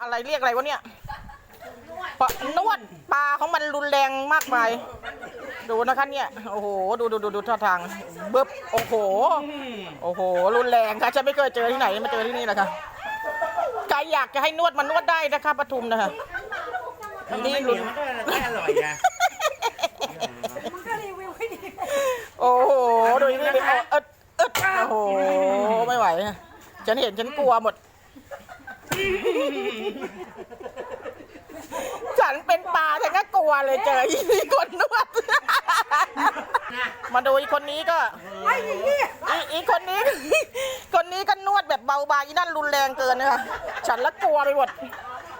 อะไรเรียกอะไรวะเนี่ยปะนวดปลาของมันรุนแรงมากมายดูนะคะเนี่ย โอ้โห ดูดูดูดูท่าทางบึ๊บโอ้โห โอ้โห รุนแรงค่ะฉันไม่เคยเจอที่ไหนมาเจอที่นี่แหละค่ะใครอยากจะให้นวดมันนวดได้นะคะปทุมนะคะถ้ามันไม่เหนียวมันก็ไม่อร่อยนะโอ้โหดูนี่ดิเอิดเอิดโอ้โห ไม่ไหวอะฉันเห็นฉันกลัวหมด ฉันเป็นปลาฉันก็กลัวเลยเจออีนี่คนนวด มาดูอีกคนนี้ก็อีอีกคนนี้ คนนี้ก็นวดแบบเบาบางอีนั่นรุนแรงเกินนะคะฉันละกลัวไปหมด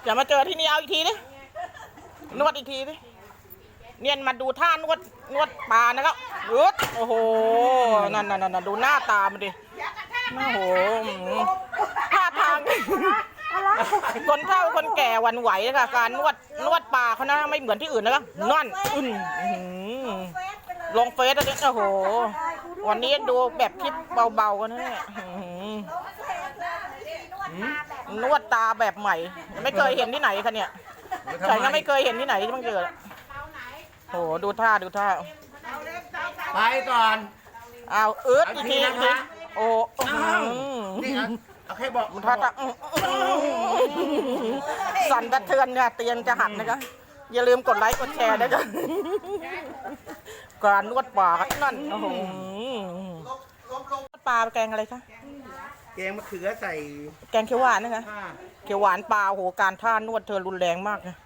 อย่ามาเจอที่นี่เอาอีกทีดินวดอีกทีดิเนี่ยมาดูท่านวดนวดปลานะครับอึดโอ้โหนั่นนั่นนั่นดูหน้าตามันดิโอ้โหท่าทาง คนเฒ่าคนแก่หวันไหวเลยค่ะการนวดนวดปลาเขานะไม่เหมือนที่อื่นนะคะนั่นอึนอื้อหือลงเฟซแล้วเนี่ยโอ้โห วันนี้ดูแบบคลิปเบาๆกันนะเนี่ยอื้อหือนวดตาแบบใหม่ ไม่เคยเห็นที่ไหนคะเนี่ยฉันก็ไม่เคยเห็นที่ไหนที่มันเกิดโอ้โหดูท่าดูท่า ไปก่อน เอาเอิร์ดเอาอีกทีทีนะคะโอ้โหอ้าวนี่นะเอาแค่บอกท่าทางอื้อสั่นสะเทือนค่ะเตียงจะหักนะคะอย่าลืมกดไลค์กดแชร์ด้วยกันการนวดปลาครับนั่นโอ้โหนวดปลาแกงอะไรคะแกงมะเขือใส่ แกงเขียวหวานนะคะผ้าเขียวหวานปลาโอ้โหการท่านวดเธอรุนแรงมากนะ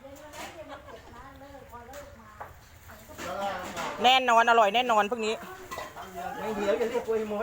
แน่นอนอร่อยแน่นอนพวกนี้ไม่เหียวอย่าเรียกกล้วยมด